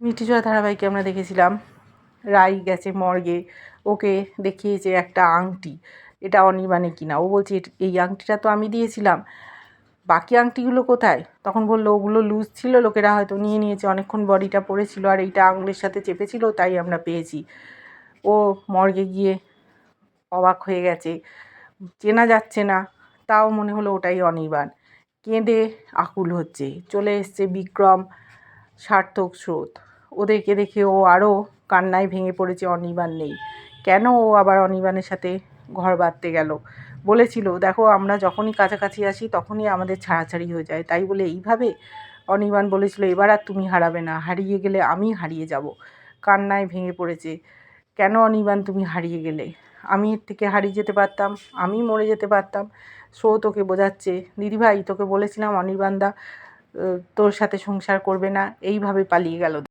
জোড়া ধারাবাহিকে আমরা দেখেছিলাম, রাই গেছে মর্গে, ওকে দেখিয়েছে একটা আংটি। এটা অনির্বাণে কিনা? ও বলছে, "এট- এই আংটিটা তো আমি দিয়েছিলাম। বাকি আংটিগুলো কোথায়? তখন বলল, ওগুলো লুজ ছিল, লোকেরা হয়তো নিয়ে নিয়েছে। অনেকক্ষণ বডিটা পড়েছিল আর এইটা আঙুলের সাথে চেপেছিল, তাই আমরা পেয়েছি। ও মর্গে গিয়ে অবাক হয়ে গেছে। চেনা যাচ্ছে না, তাও মনে হলো ওটাই অনির্বাণ। কেঁদে আকুল হচ্ছে। চলে এসছে বিক্রম সার্থক স্রোত। ওদেরকে দেখে ও আরও কান্নায় ভেঙে পড়েছে অনির্বাণ নেই। কেন ও আবার অনির্বাণের সাথে ঘর বাঁধতে গেল? বলেছিল, দেখো, আমরা যখনই কাছাকাছি আসি, তখনই আমাদের ছাড়াছাড়ি হয়ে যায়। তাই বলে এইভাবে অনির্বাণ বলেছিল, এবার আর তুমি হারাবে না, হারিয়ে গেলে আমি হারিয়ে যাব। কান্নায় ভেঙে পড়েছে, কেন অনির্বাণ তুমি হারিয়ে গেলে? আমি এর থেকে হারিয়ে যেতে পারতাম, আমি মরে যেতে পারতাম। সো তোকে বোঝাচ্ছে, দিদিভাই, তোকে বলেছিলাম অনির্বাণদা তোর সাথে সংসার করবে না। এইভাবে পালিয়ে গেল।